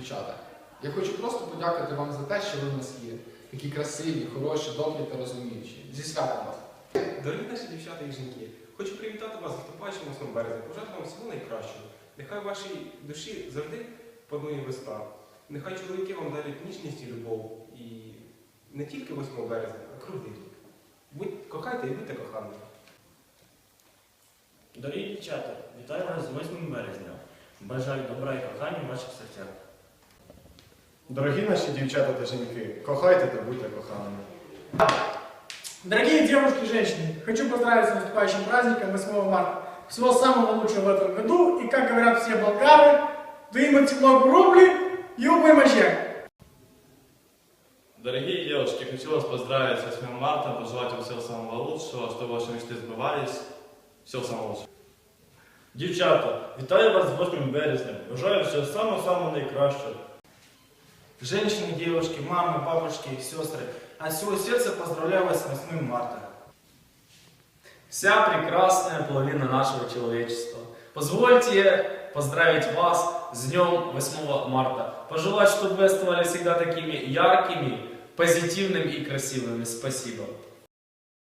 дівчата. Я хочу просто подякувати вам за те, що ви в нас є. Такі красиві, хороші, добрі та розуміючі. Зі святом вас! Дорогі наші дівчата і жінки, хочу привітати вас з наступаючим 8 березня, побажати вам всього найкращого. Нехай в вашій душі завжди панує весна. Нехай чоловіки вам дарять ніжність і любов. І не тільки 8 березня, а круглий рік. Будь кохайте і будьте коханими. Дорогі дівчата, вітаю вас з 8 березня. Бажаю добра і кохання в ваших серцях. Дорогі наші дівчата та жінки, кохайте та будьте коханими. Дорогие девушки и женщины, хочу поздравить с наступающим праздником 8 марта. Всего самого лучшего в этом году. И, как говорят все болгары, думайте много рублей и умоймачек. Дорогие девушки, хочу вас поздравить с 8 марта, пожелать вам всего самого лучшего, чтобы ваши мечты сбывались. Всего самого лучшего. Дівчата, вітаю вас з 8 березня. Бажаю всього самого-самого найкращого. Женщины, девушки, мамы, бабушки, сестры, от всего сердца поздравляю вас с 8 марта. Вся прекрасная половина нашего человечества. Позвольте поздравить вас с днем 8 марта. Пожелать, чтобы вы оставались всегда такими яркими, позитивными и красивыми. Спасибо.